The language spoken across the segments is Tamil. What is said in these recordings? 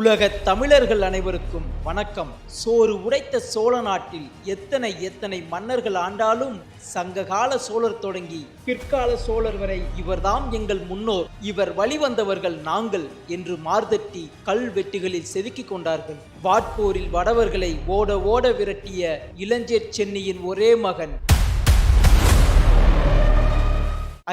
உலக தமிழர்கள் அனைவருக்கும் வணக்கம். சோறு உடைத்த சோழ நாட்டில் எத்தனை எத்தனை மன்னர்கள் ஆண்டாலும் சங்ககால சோழர் தொடங்கி பிற்கால சோழர் வரை இவர்தாம் எங்கள் முன்னோர். இவர் வழிவந்தவர்கள் நாங்கள் என்று மார்தட்டி கல்வெட்டுகளில் செதுக்கிக் கொண்டார்கள். வாட்போரில் வடவர்களை ஓட ஓட விரட்டிய இளஞ்சேர் சென்னியின் ஒரே மகன்.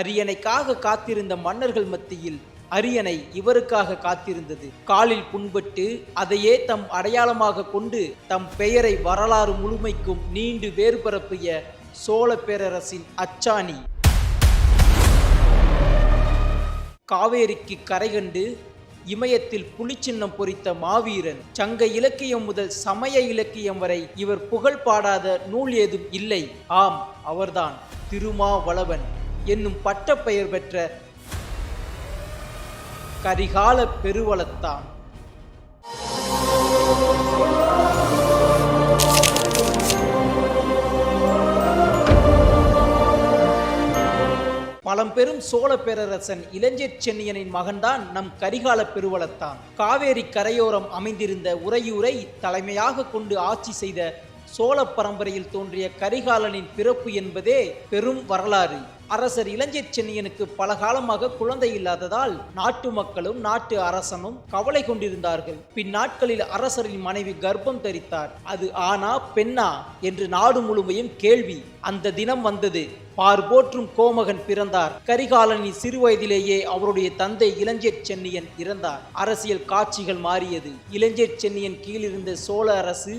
அரியணைக்காக காத்திருந்த மன்னர்கள் மத்தியில் அரியணை இவருக்காக காத்திருந்தது. காலில் புண்பட்டு அதையே தம் அடையாளமாக கொண்டு தம் பெயரை வரலாறு முழுமைக்கும் நீண்டு வேறு பரப்பிய சோழ பேரரசின் அச்சாணி. காவேரிக்கு கரை கண்டு இமயத்தில் புலிச்சின்னம் பொறித்த மாவீரன் சங்க இலக்கியம் முதல் சமய இலக்கியம் வரை இவர் புகழ் பாடாத நூல் ஏதும் இல்லை. ஆம் அவர்தான் திருமாவளவன் என்னும் பட்டப்பெயர் பெற்ற கரிகால பெருவளத்தான். பழம்பெரும் சோழ பேரரசன் இளஞ்சர் சென்னியனின் மகன்தான் நம் கரிகால பெருவளத்தான். காவேரி கரையோரம் அமைந்திருந்த உறையூரை தலைமையாக கொண்டு ஆட்சி செய்த சோழ பரம்பரையில் தோன்றிய கரிகாலனின் பிறப்பு என்பதே பெரும் வரலாறு. அரசர் இளஞ்சேர் சென்னியனுக்கு பல காலமாக குழந்தை இல்லாததால் நாட்டு மக்களும் நாட்டு அரசனும் கவலை கொண்டிருந்தார்கள். பின்னாட்களில் அரசரின் மனைவி கர்ப்பம் தரித்தார். அது ஆனா பெண்ணா என்று நாடு முழுமையும் கேள்வி. அந்த தினம் வந்தது. பார் போற்றும் கோமகன் பிறந்தார். கரிகாலனின் சிறுவயதிலேயே அவருடைய தந்தை இளஞ்சேர் சென்னியன் இறந்தார். அரசியல் காட்சிகள் மாறியது. இளஞ்சேர் சென்னியன் கீழிருந்த சோழ அரசு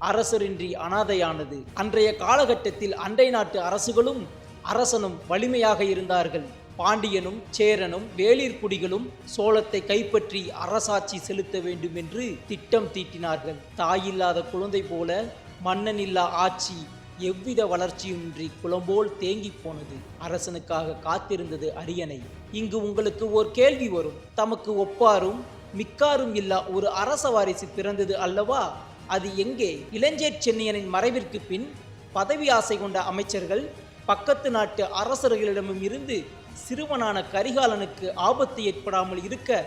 அரசரின்றி அனாதையானது. அன்றைய காலகட்டத்தில் அண்டை நாட்டு அரசுகளும் அரசனும் வலிமையாக இருந்தார்கள். பாண்டியனும் சேரனும் வேளிர்குடிகளும் சோளத்தை கைப்பற்றி அரசாட்சி செலுத்த வேண்டும் என்று திட்டம் தீட்டினார்கள். தாயில்லாத குழந்தை போல மன்னனில்லா ஆட்சி எவ்வித வளர்ச்சியுமின்றி குளம்போல் தேங்கி போனது. அரசனுக்காக காத்திருந்தது அரியணை. இங்கு உங்களுக்கு ஓர் கேள்வி வரும். தமக்கு ஒப்பாரும் மிக்காரும் இல்லா ஒரு அரச வாரிசு பிறந்தது அல்லவா? அது எங்கே? இளஞ்சேர் சென்னியனின் மறைவிற்கு பின் பதவி ஆசை கொண்ட அமைச்சர்கள் பக்கத்து நாட்டு அரசர்களிடமும் இருந்து சிறுவனான கரிகாலனுக்கு ஆபத்து ஏற்படாமல் இருக்க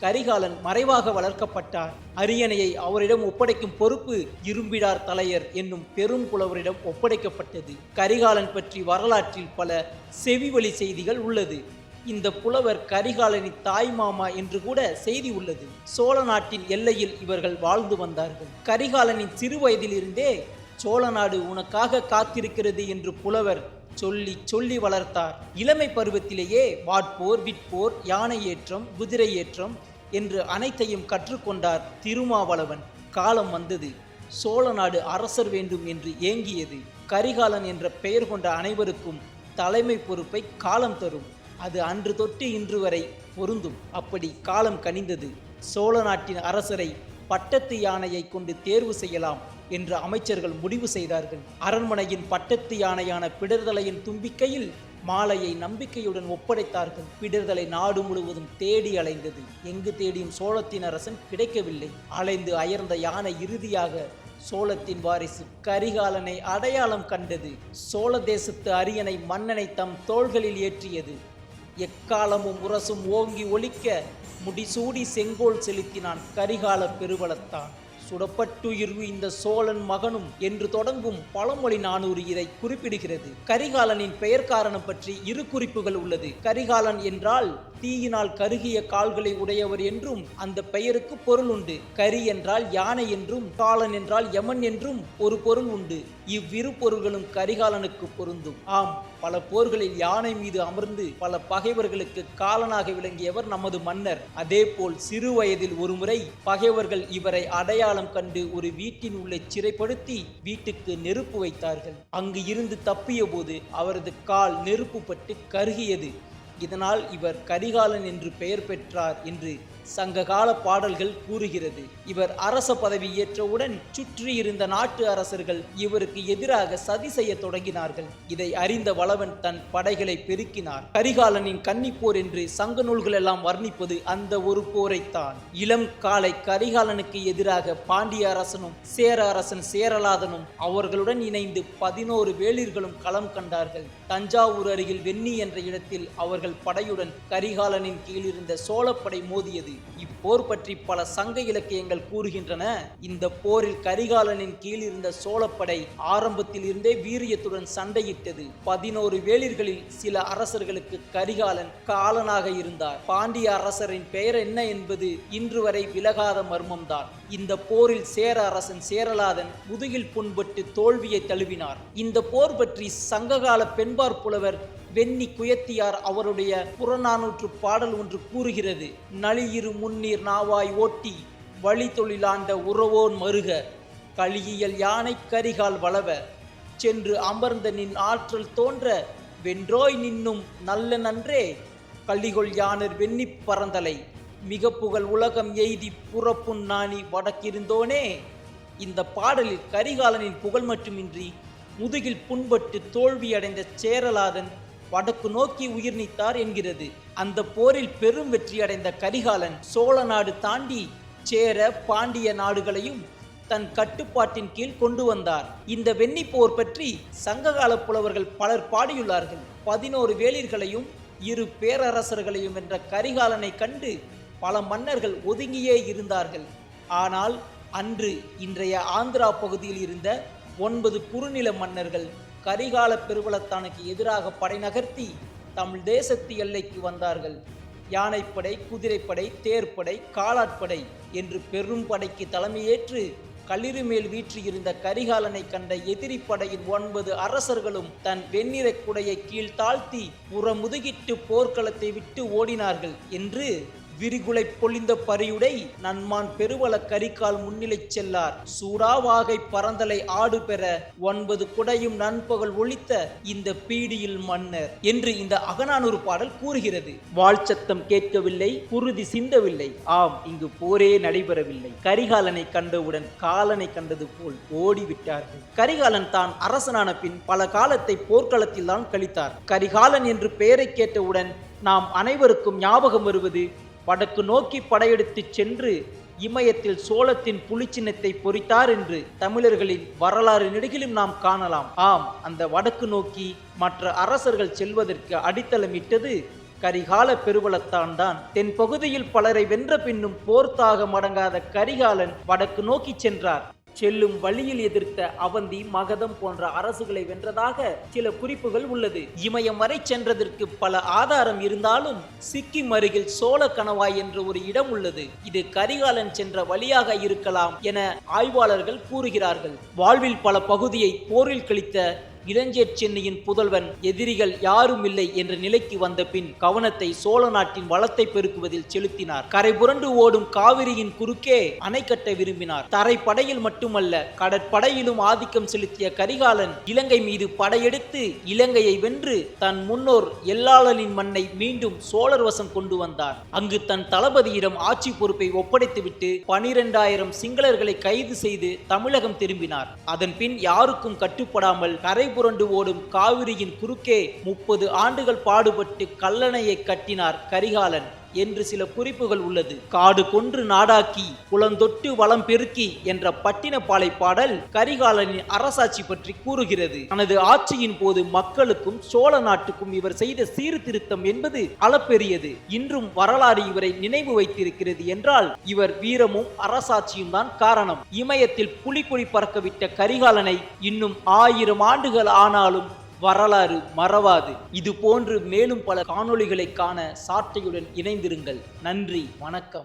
கரிகாலன் மறைவாக வளர்க்கப்பட்டார் அரியணையை அவரிடம் ஒப்படைக்கும் பொறுப்பு இரும்பிடார் தலையர் என்னும் பெரும் புலவரிடம் ஒப்படைக்கப்பட்டது. கரிகாலன் பற்றி வரலாற்றில் பல செவிவழி செய்திகள் உள்ளது. இந்த புலவர் கரிகாலனின் தாய் மாமா என்று கூட செய்தி உள்ளது. சோழ நாட்டின் எல்லையில் இவர்கள் வாழ்ந்து வந்தார்கள். கரிகாலனின் சிறு வயதிலிருந்தே சோழ நாடு உனக்காக காத்திருக்கிறது என்று புலவர் சொல்லி சொல்லி வளர்த்தார். இளமை பருவத்திலேயே வாட்போர் விட்போர் யானை ஏற்றம் குதிரை ஏற்றம் என்று அனைத்தையும் கற்றுக்கொண்டார் திருமாவளவன். காலம் வந்தது. சோழ நாடு அரசர் வேண்டும் என்று ஏங்கியது. கரிகாலன் என்ற பெயர் கொண்ட அனைவருக்கும் தலைமை பொறுப்பை காலம் தரும். அது அன்று தொட்டு இன்று வரை பொருந்தும். அப்படி காலம் கனிந்தது. சோழ நாட்டின் அரசரை பட்டத்து யானையை கொண்டு தேர்வு செய்யலாம் என்று அமைச்சர்கள் முடிவு செய்தார்கள். அரண்மனையின் பட்டத்து யானையான பிடர்தலையின் தும்பிக்கையில் மாலையை நம்பிக்கையுடன் ஒப்படைத்தார்கள். பிடர்தலை நாடு முழுவதும் தேடி அலைந்தது. எங்கு தேடியும் சோழத்தின் அரசன் கிடைக்கவில்லை. அலைந்து அயர்ந்த யானை இறுதியாக சோழத்தின் வாரிசு கரிகாலனை அடையாளம் கண்டது. சோழ தேசத்து அரியணை மன்னனை தம் தோள்களில் ஏற்றியது. எக்காலமும் உரசும் ஓங்கி ஒலிக்க முடிசூடி செங்கோல் செலுத்தினான் கரிகால பெருவளத்தான். சுடப்பட்டுயிர்வு இந்த சோழன் மகனும் என்று தொடங்கும் பழமொழி நானூறு இதை குறிப்பிடுகிறது. கரிகாலனின் பெயர் காரணம் பற்றி இரு குறிப்புகள் உள்ளது. கரிகாலன் என்றால் தீயினால் கருகிய கால்களை உடையவர் என்றும் அந்த பெயருக்கு பொருள் உண்டு. கரி என்றால் யானை என்றும் காலன் என்றால் யமன் என்றும் ஒரு பொருள் உண்டு. இவ்விரு பொருள்களும் கரிகாலனுக்கு பொருந்தும். ஆம் பல போர்களில் யானை மீது அமர்ந்து பல பகைவர்களுக்கு காலனாக விளங்கியவர் நமது மன்னர். அதேபோல் சிறு வயதில் ஒருமுறை பகைவர்கள் இவரை அடையாளம் கண்டு ஒரு வீட்டின் உள்ளே சிறைப்படுத்தி வீட்டுக்கு நெருப்பு வைத்தார்கள். அங்கு இருந்து தப்பிய போது அவரது கால் நெருப்பு பட்டு கருகியது. இதனால் இவர் கரிகாலன் என்று பெயர் பெற்றார் என்று சங்ககால பாடல்கள் கூறுகிறது. இவர் அரச பதவி ஏற்றவுடன் சுற்றி இருந்த நாட்டு அரசர்கள் இவருக்கு எதிராக சதி செய்ய தொடங்கினார்கள். இதை அறிந்த வளவன் தன் படைகளை பெருக்கினார். கரிகாலனின் கன்னிப்போர் என்று சங்க நூல்கள் எல்லாம் வர்ணிப்பது அந்த ஒரு போரைத்தான். இளம் காலை கரிகாலனுக்கு எதிராக பாண்டிய அரசனும் சேர அரசன் சேரலாதனும் அவர்களுடன் இணைந்து பதினோரு வேளிர்களும் களம் கண்டார்கள். தஞ்சாவூர் அருகில் வெண்ணி என்ற இடத்தில் அவர்கள் படையுடன் கரிகாலனின் கீழிருந்த சோழப்படை மோதியது. இப்போர் பற்றி பல சங்க இலக்கியங்கள் கூறுகின்றன. இந்த போரில் கரிகாலனின் கீழ் இருந்த சோழப்படை ஆரம்பத்தில் இருந்தே வீரியத்துடன் சண்டையிட்டது. பதினோரு வேளிர்களில் சில அரசர்களுக்கு கரிகாலன் காலனாக இருந்தார். பாண்டிய அரசரின் பெயர் என்ன என்பது இன்று வரை விலகாத மர்மம்தான். இந்த போரில் சேர அரசன் சேரலாதன் முதுகில் புண்பட்டு தோல்வியை தழுவினார். இந்த போர் பற்றி சங்ககால பெண்பார் புலவர் வெண்ணி குயத்தியார் அவருடைய புறநானூற்று பாடல் ஒன்று கூறுகிறது. நளியிரு முன்னீர் நாவாய் ஓட்டி வழி தொழிலாண்ட உறவோன் மருக கலியியல் யானை கரிகால் வளவ சென்று அமர்ந்த நின் ஆற்றல் தோன்ற வென்றோய் நின்னும் நல்ல நன்றே கள்ளிகொள் யானர் வெண்ணிப் பறந்தலை மிக புகழ் உலகம் எய்தி புறப்புண் நாணி வடக்கிருந்தோனே இந்த பாடலில் கரிகாலனின் புகழ் மட்டுமின்றி முதுகில் புண்பட்டு தோல்வியடைந்த சேரலாதன் வடக்கு நோக்கி உயிர் நீத்தார் என்கிறது. அந்த போரில் பெரும் வெற்றியடைந்த கரிகாலன் சோழ நாடு தாண்டி சேர பாண்டிய நாடுகளையும் தன் கட்டுப்பாட்டின் கீழ் கொண்டு வந்தார். இந்த வெண்ணி போர் பற்றி சங்ககால புலவர்கள் பலர் பாடியுள்ளார்கள். பதினோரு வேளிர்களையும் இரு பேரரசர்களையும் வென்ற கரிகாலனை கண்டு பல மன்னர்கள் ஒதுங்கியே இருந்தார்கள். ஆனால் அன்று இன்றைய ஆந்திரா பகுதியில் இருந்த ஒன்பது குறுநில மன்னர்கள் கரிகால பெருவளத்தானுக்கு எதிராக படை நகர்த்தி தமிழ் தேசத்து எல்லைக்கு வந்தார்கள். யானைப்படை குதிரைப்படை தேர்ப்படை காலாட்படை என்று பெரும் படைக்கு தலைமையேற்று களிறு மேல் வீற்றிருந்த கரிகாலனை கண்ட எதிரி படையின் ஒன்பது அரசர்களும் தன் வெண்ணிற குடையை கீழ் தாழ்த்தி புறமுதுகிட்டு போர்க்களத்தை விட்டு ஓடினார்கள் என்று விரிகுலை பொழிந்த பரியுடை நன்மான் பெருவள கரிகால் முன்னிலை செல்லார். சூறாவாகை பரந்தலை ஆடு பெற ஒன்பது குடையும் நண்பகல் ஒழித்த இந்த பீடியில் மன்னர் என்று இந்த அகநானூறு பாடல் கூறுகிறது. வாழ்ச்சத்தம் கேட்கவில்லை குருதி சிந்தவில்லை. ஆம் இங்கு போரே நடைபெறவில்லை. கரிகாலனை கண்டவுடன் காலனை கண்டது போல் ஓடிவிட்டார்கள். கரிகாலன் தான் அரசனான பின் பல காலத்தை போர்க்களத்தில் தான் கழித்தார். கரிகாலன் என்று பெயரை கேட்டவுடன் நாம் அனைவருக்கும் ஞாபகம் வருவது வடக்கு நோக்கி படையெடுத்துச் சென்று இமயத்தில் சோளத்தின் புலிச்சின்னத்தை பொறித்தார் என்று தமிழர்களின் வரலாறு நெடுகிலும் நாம் காணலாம். ஆம் அந்த வடக்கு நோக்கி மற்ற அரசர்கள் செல்வதற்கு அடித்தளமிட்டது கரிகால பெருவளத்தான் தான். தென் பகுதியில் பலரை வென்ற பின்னும் போர்த்தாக மடங்காத கரிகாலன் வடக்கு நோக்கி சென்றார். செல்லும் வழியில் எதிர்த்த அவந்தி மகதம் போன்ற அரசுகளை வென்றதாக சில குறிப்புகள் உள்ளது. இமயம் வரை சென்றதற்கு பல ஆதாரம் இருந்தாலும் சிக்கிம் அருகில் சோழ கணவாய் என்ற ஒரு இடம் உள்ளது. இது கரிகாலன் சென்ற வழியாக இருக்கலாம் என ஆய்வாளர்கள் கூறுகிறார்கள். வாழ்வில் பல பகுதியை போரில் கழித்த இளஞ்சேட் சென்னையின் புதல்வன் எதிரிகள் யாரும் இல்லை என்ற நிலைக்கு வந்த பின் கவனத்தை சோழ நாட்டின் வளத்தை பெருக்குவதில் செலுத்தினார். கரை புரண்டு ஓடும் காவிரியின் குறுக்கே அணை கட்ட விரும்பினார். தரைப்படையில் மட்டுமல்ல கடற்படையிலும் ஆதிக்கம் செலுத்திய கரிகாலன் இலங்கை மீது படையெடுத்து இலங்கையை வென்று தன் முன்னோர் எல்லாளனின் மண்ணை மீண்டும் சோழர் வசம் கொண்டு வந்தார். அங்கு தன் தளபதியிடம் ஆட்சி பொறுப்பை ஒப்படைத்துவிட்டு பனிரெண்டாயிரம் சிங்களர்களை கைது செய்து தமிழகம் திரும்பினார். அதன் பின் யாருக்கும் கட்டுப்படாமல் கரை புரண்டு ஓடும் காவிரியின் குறுக்கே முப்பது ஆண்டுகள் பாடுபட்டு கல்லணையை கட்டினார் கரிகாலன். என்று சில குறிப்புகள் உள்ளது. காடு கொன்று நாடாக்கி குளந்தொட்டு வளம் பெருக்கி என்ற பட்டினப்பாலை பாடல் கரிகாலனின் அரசாட்சி பற்றி கூறுகிறது. தனது ஆட்சியின் போது மக்களுக்கும் சோழ நாட்டுக்கும் இவர் செய்த சீர்திருத்தம் என்பது அளப்பெரியது. இன்றும் வரலாறு இவரை நினைவு வைத்திருக்கிறது என்றால் இவர் வீரமும் அரசாட்சியும் தான் காரணம். இமயத்தில் புலிகொடி பறக்கவிட்ட கரிகாலனை இன்னும் ஆயிரம் ஆண்டுகள் ஆனாலும் வரலாறு மறவாது. இது போன்று மேலும் பல காணொளிகளை காண சாட்டையுடன் இணைந்திருங்கள். நன்றி வணக்கம்.